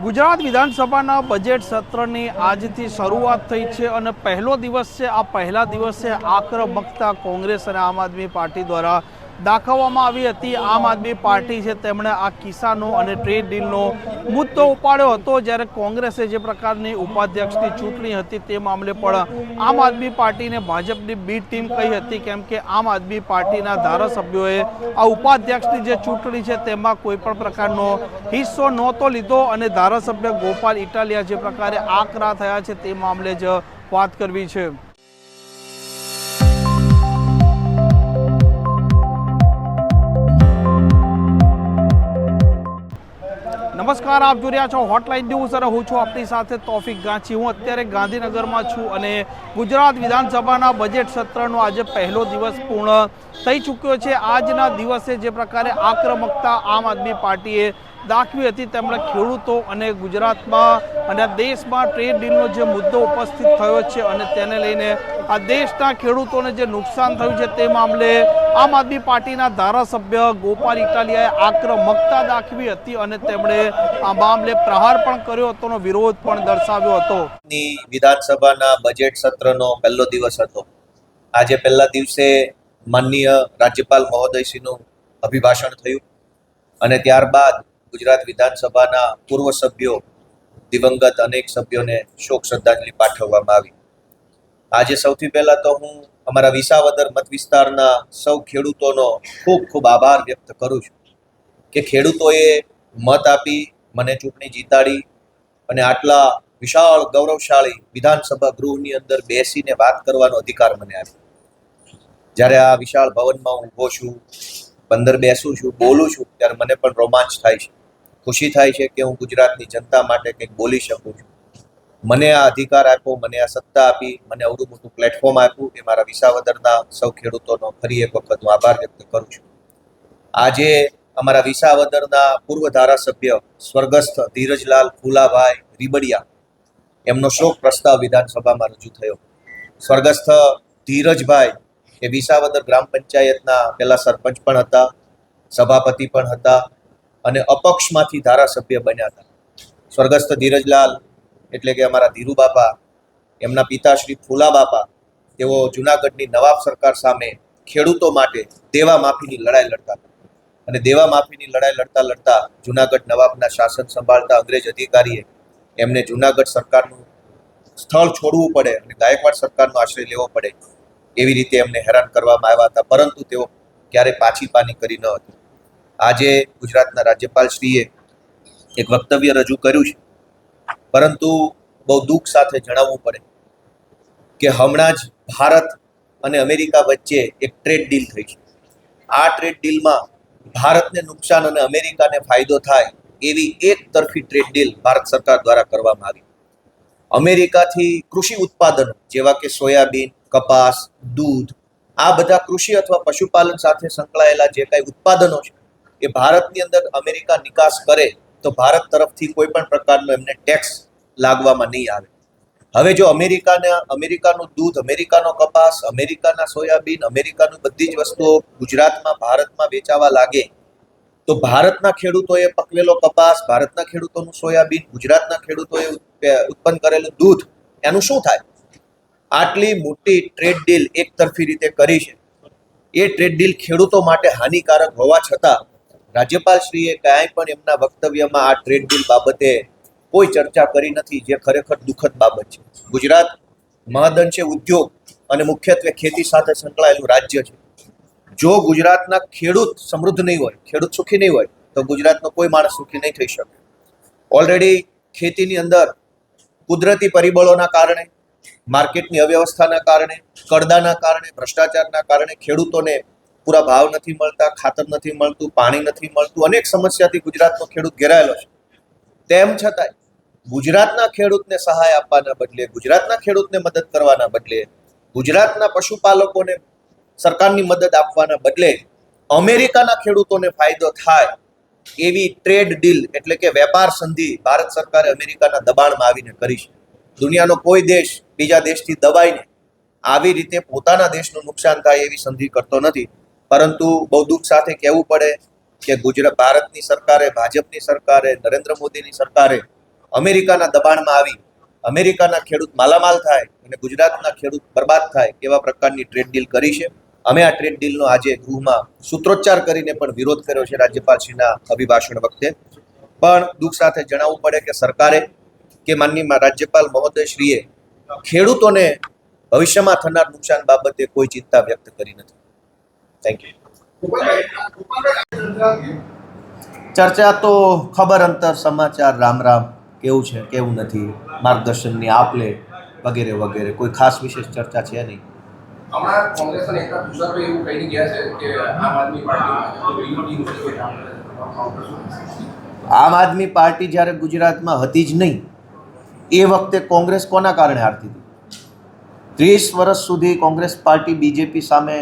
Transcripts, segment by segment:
ગુજરાત વિધાનસભાના બજેટ સત્રની આજથી શરૂઆત થઈ છે અને પહેલો દિવસ છે, આ પહેલા દિવસે આક્રમકતા કોંગ્રેસ અને આમ આદમી પાર્ટી દ્વારા દાખવવામાં આવી હતી. આમ આદમી પાર્ટી છે તેમણે આ કિસાનો અને ટ્રેડ ડીલનો મુદ્દો ઉપાડ્યો હતો. જ્યારે કોંગ્રેસે જે પ્રકારની ઉપાધ્યક્ષની ચૂંટણી હતી તે મામલે પણ આમ આદમી પાર્ટીને ભાજપની બી ટીમ કહી હતી કેમ કે આમ આદમી પાર્ટીના ધારાસભ્યોએ આ ઉપાધ્યક્ષની જે ચૂંટણી છે તેમાં કોઈ પણ પ્રકારનો હિસ્સો નહોતો લીધો અને ધારાસભ્ય ગોપાલ ઇટાલિયા જે પ્રકારે આકરા થયા છે તે મામલે જ વાત કરવી છે. નમસ્કાર, આપ જોઈ રહ્યા છો હોટલાઇન ન્યૂઝ અને હું છું આપણી સાથે તોફિક ગાંચી. હું અત્યારે ગાંધીનગરમાં છું અને ગુજરાત વિધાનસભાના બજેટ સત્રનો આજે પહેલો દિવસ પૂર્ણ થઈ ચૂક્યો છે. આજના દિવસે જે પ્રકારે આક્રમકતા આમ આદમી પાર્ટીએ દાખવી હતી તેમણે ખેડૂતો અને ગુજરાતમાં અને દેશમાં ટ્રેડ ડીલનો જે મુદ્દો ઉપસ્થિત થયો છે અને તેને લઈને આ દેશના ખેડૂતોને જે નુકસાન થયું છે તે મામલે આમ આદમી પાર્ટીના ધારાસભ્ય ગોપાલ ઇટાલિયાએ આક્રમકતા દાખવી હતી અને તેમણે આ મામલે પ્રહાર પણ કર્યો હતો વિરોધ પણ દર્શાવ્યો હતો. વિધાનસભાના બજેટ સત્રનો પહેલો દિવસ હતો. આજે પહેલા દિવસે માનનીય રાજ્યપાલ મહોદયશ્રીનું અભિભાષણ થયું અને ત્યારબાદ ગુજરાત વિધાનસભાના પૂર્વ સભ્યો દિવંગત અનેક સભ્યોને શોક શ્રદ્ધાંજલિ પાઠવવામાં આવી. આજે સૌથી પહેલા તો હું અમારા વિસાવદર મત વિસ્તારના સૌ ખેડૂતોનો ખૂબ ખૂબ આભાર વ્યક્ત કરું છું કે ખેડૂતોએ મત આપી, મને ચૂંટણી જીતાડી અને આટલા વિશાળ ગૌરવશાળી વિધાનસભા ગૃહની અંદર બેસીને વાત કરવાનો અધિકાર મને આપ્યો. જ્યારે આ વિશાળ ભવનમાં હું ઊભો છું, પંદર બેસું છું, બોલું છું, ત્યારે મને પણ રોમાંચ થાય છે. ખુશી થાય છે કે હું ગુજરાતની જનતા માટે કંઈક બોલી શકું છું. મને આ અધિકાર આપ્યો, મને આ સત્તા આપી, મને અવડું મોટું પ્લેટફોર્મ આપ્યું એ મારા વિસાવદરના સૌ ખેડૂતોનો ફરી એક વખત હું આભાર વ્યક્ત કરું છું. આજે અમારા વિસાવદરના પૂર્વ ધારાસભ્ય સ્વર્ગસ્થ ધીરજલાલ ફુલાભાઈ રીબડિયા એમનો શોક પ્રસ્તાવ વિધાનસભામાં રજૂ થયો. સ્વર્ગસ્થ ધીરજભાઈ એ વિસાવદર ગ્રામ પંચાયતના પહેલા સરપંચ પણ હતા, સભાપતિ પણ હતા અને અપક્ષમાંથી ધારાસભ્ય બન્યા હતા. સ્વર્ગસ્થ ધીરજલાલ એટલે કે અમારા ધીરુ બાપા, એમના પિતા શ્રી ફૂલા બાપા, તેઓ જુનાગઢની નવાબ સરકાર સામે ખેડૂતો માટે દેવા માફીની લડાઈ લડતા હતા. અને દેવા માફીની લડાઈ લડતા લડતા જુનાગઢ નવાબના શાસન સંભાળતા અંગ્રેજ અધિકારીએ એમને જુનાગઢ સરકારનું સ્થળ છોડવું પડે અને ગાયકવાડ સરકારનો આશ્રય લેવો પડે એવી રીતે એમને હેરાન કરવામાં આવ્યા હતા, પરંતુ તેઓ ક્યારે પાછી પાની કરી ન હતી. આજે ગુજરાતના રાજ્યપાલશ્રીએ એક વક્તવ્ય રજૂ કર્યું છે. પરંતુ બહુ દુઃખ સાથે જણાવવું પડે કે હમણાં જ ભારત અને અમેરિકા વચ્ચે એક ટ્રેડ ડીલ થઈ છે. આ ટ્રેડ ડીલમાં ભારતને નુકસાન અને અમેરિકાને ફાયદો થાય એવી એક તરફી ટ્રેડ ડીલ ભારત સરકાર દ્વારા કરવામાં આવી. અમેરિકાથી કૃષિ ઉત્પાદનો જેવા કે સોયાબીન, કપાસ, દૂધ આ બધા કૃષિ અથવા પશુપાલન સાથે સંકળાયેલા જે કાંઈ ઉત્પાદનો છે એ ભારતની અંદર અમેરિકા નિકાસ કરે તો ભારત તરફથી કોઈ પણ પ્રકારનો એમને ટેક્સ લાગવામાં નહીં આવે. હવે જો અમેરિકાના, અમેરિકાનું દૂધ, અમેરિકાનો કપાસ, અમેરિકાના સોયાબીન, અમેરિકાનું બધી જ વસ્તુઓ ગુજરાતમાં, ભારતમાં વેચાવા લાગે, તો ભારતના ખેડૂતોએ પકવેલો કપાસ, ભારતના ખેડૂતોનું સોયાબીન, ગુજરાતના ખેડૂતોએ ઉત્પન્ન કરેલું દૂધ, એનું શું થાય? આટલી મોટી ટ્રેડ ડીલ એક તરફી રીતે કરી છે. એ ટ્રેડ ડીલ ખેડૂતો માટે હાનિકારક હોવા છતાં રાજ્યપાલશ્રીએ ક્યાંય પણ એમના વક્તવ્યમાં આ ટ્રેડ બિલ બાબતે કોઈ ચર્ચા કરી નથી, જે ખરેખર દુઃખદ બાબત છે. ગુજરાત મહદંશે ઉદ્યોગ અને મુખ્યત્વે ખેતી સાથે સંકળાયેલું રાજ્ય છે. જો ગુજરાતના ખેડૂત સમૃદ્ધ નહીં હોય, ખેડૂત સુખી નહીં હોય, તો ગુજરાતનો કોઈ માણસ સુખી નહીં થઈ શકે. ઓલરેડી ખેતીની અંદર કુદરતી પરિબળોના કારણે, માર્કેટની અવ્યવસ્થાના કારણે, કરદાના કારણે, ભ્રષ્ટાચારના કારણે ખેડૂતોને પૂરા ભાવ નથી મળતા, ખાતર નથી મળતું, પાણી નથી મળતું, અનેક સમસ્યાથી ગુજરાતનો ખેડૂત ઘેરાયેલો છે. તેમ છતાંય ગુજરાતના ખેડૂતને સહાય આપવાના બદલે, ગુજરાતના ખેડૂતને મદદ કરવાના બદલે, ગુજરાતના પશુપાલકોને સરકારની મદદ આપવાના બદલે અમેરિકાના ખેડૂતોને ફાયદો થાય એવી ટ્રેડ ડીલ એટલે કે વેપાર સંધિ ભારત સરકારે અમેરિકાના દબાણમાં આવીને કરી છે. દુનિયાનો કોઈ દેશ બીજા દેશથી દબાઈને આવી રીતે પોતાના દેશનું નુકસાન થાય એવી સંધિ કરતો નથી. પરંતુ બહુ દુઃખ સાથે કહેવું પડે કે ગુજરાત ભારતની સરકારે, ભાજપની સરકારે, નરેન્દ્ર મોદીની સરકારે અમેરિકાના દબાણમાં આવી. અમેરિકાના ખેડૂત માલામાલ થાય અને ગુજરાતના ખેડૂત બરબાદ થાય એવા પ્રકારની ટ્રેડ ડીલ કરી છે? અમે આ ટ્રેડ ડીલનો આજે ગૃહમાં સૂત્રોચ્ચાર કરીને પણ વિરોધ કર્યો છે રાજ્યપાલશ્રીના અભિભાષણ વખતે. પણ દુઃખ સાથે જણાવવું પડે કે સરકારે કે માનનીય રાજ્યપાલ મહોદયશ્રીએ ખેડૂતોને ભવિષ્યમાં થનાર નુકસાન બાબતે કોઈ ચિંતા વ્યક્ત કરી નથી. થેન્ક યુ ચર્ચા તો ખબર અંતર સમાચાર રામ રામ કેવું છે કેવું નથી માર્ગદર્શનની આપ લે વગેરે વગેરે કોઈ ખાસ વિશેષ ચર્ચા છે નહીં? હમણાં કોંગ્રેસના નેતા તુષારભાઈ એવું કહીને ગયા છે કે આમ આદમી પાર્ટી આમ આદમી પાર્ટી જ્યારે ગુજરાતમાં હતી જ નહીં એ વખતે કોંગ્રેસ કોના કારણે હારતી હતી? ત્રીસ વર્ષ સુધી કોંગ્રેસ પાર્ટી બીજેપી સામે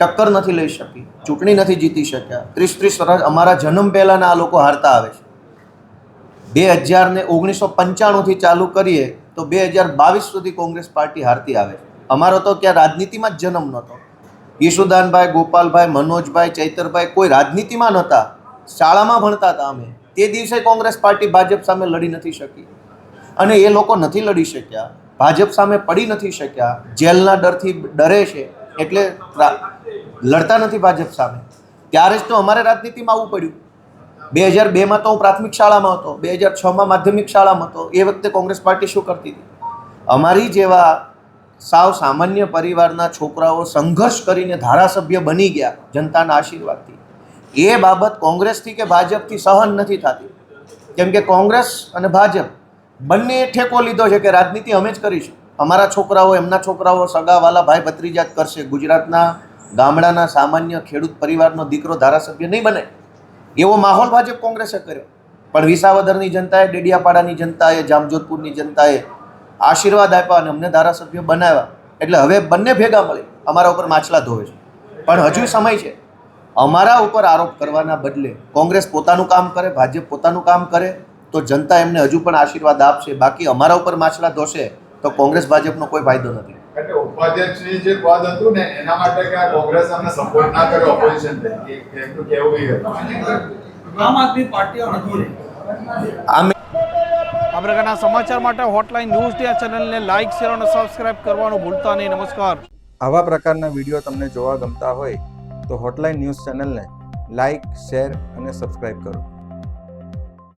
ટક્કર નથી લઈ શકી, ચૂંટણી નથી જીતી શક્યા. ત્રીસ ત્રીસ વર્ષ અમારા જન્મ પહેલાંના આ લોકો હારતા આવે છે. બે હજારને ઓગણીસો પંચાણુંથી ચાલુ કરીએ તો બે હજાર બાવીસ સુધી કોંગ્રેસ પાર્ટી હારતી આવે છે. અમારો તો ક્યાં રાજનીતિમાં જ જન્મ નહોતો. યશુદાનભાઈ, ગોપાલભાઈ, મનોજભાઈ, ચૈતરભાઈ કોઈ રાજનીતિમાં નહોતા. શાળામાં ભણતા હતા અમે. તે દિવસે કોંગ્રેસ પાર્ટી ભાજપ સામે લડી નથી શકી. અને એ લોકો નથી લડી શક્યા. ભાજપ સામે પડી નથી શક્યા. જેલના ડરથી ડરે છે. એટલે લડતા નથી ભાજપ સામે. ત્યારે જ તો અમારે રાજનીતિમાં આવવું પડ્યું. બે હજાર બેમાં તો હું પ્રાથમિક શાળામાં હતો, બે હજાર છમાં માધ્યમિક શાળામાં હતો. એ વખતે કોંગ્રેસ પાર્ટી શું કરતી હતી? અમારી જેવા સાવ સામાન્ય પરિવારના છોકરાઓ સંઘર્ષ કરીને ધારાસભ્ય બની ગયા, જનતાના આશીર્વાદથી. એ બાબત કોંગ્રેસથી કે ભાજપથી સહન નથી થતી. કેમ કે કોંગ્રેસ અને ભાજપ બંને ઠેકો લીધો છે કે રાજનીતિ અમે જ કરીશું. અમારા છોકરાઓ, એમના છોકરાઓ સગાવાલા ભાઈ ભત્રીજા જ કરશે. ગુજરાતના ગામડાના સામાન્ય ખેડૂત પરિવારનો દીકરો ધારાસભ્ય નહીં બને, એવો માહોલ ભાજપ કોંગ્રેસે કર્યો. પણ વિસાવદરની જનતાએ, ડેડિયાપાડાની જનતાએ, જામજોધપુરની જનતાએ આશીર્વાદ આપ્યા અને અમને ધારાસભ્ય બનાવ્યા. એટલે હવે બંને ભેગા મળી અમારા ઉપર માછલા ધોવે છે. પણ હજુ સમય છે. અમારા ઉપર આરોપ કરવાના બદલે કોંગ્રેસ પોતાનું કામ કરે, ભાજપ પોતાનું કામ કરે, તો જનતા એમને હજુ પણ આશીર્વાદ આપશે. બાકી અમારા ઉપર માછલા ધોશે તો કોંગ્રેસ, ભાજપનો કોઈ ફાયદો નથી. ઉપાધ્યક્ષની જે પદ હતું ને એના માટે કે કોંગ્રેસ અમને સપોર્ટ ના કર્યો ઓપોઝિશન એમનું કહેવું એ આમ આદમી પાર્ટી આ પ્રકારના સમાચાર માટે હોટલાઇન ન્યૂઝ ડે ચેનલને લાઇક શેર અને સબસ્ક્રાઇબ કરવાનું ભૂલતા નહીં. નમસ્કાર. આવા પ્રકારના વીડિયો તમને જોવા ગમતા હોય તો હોટલાઇન ન્યૂઝ ચેનલને લાઇક શેર અને સબસ્ક્રાઇબ કરો.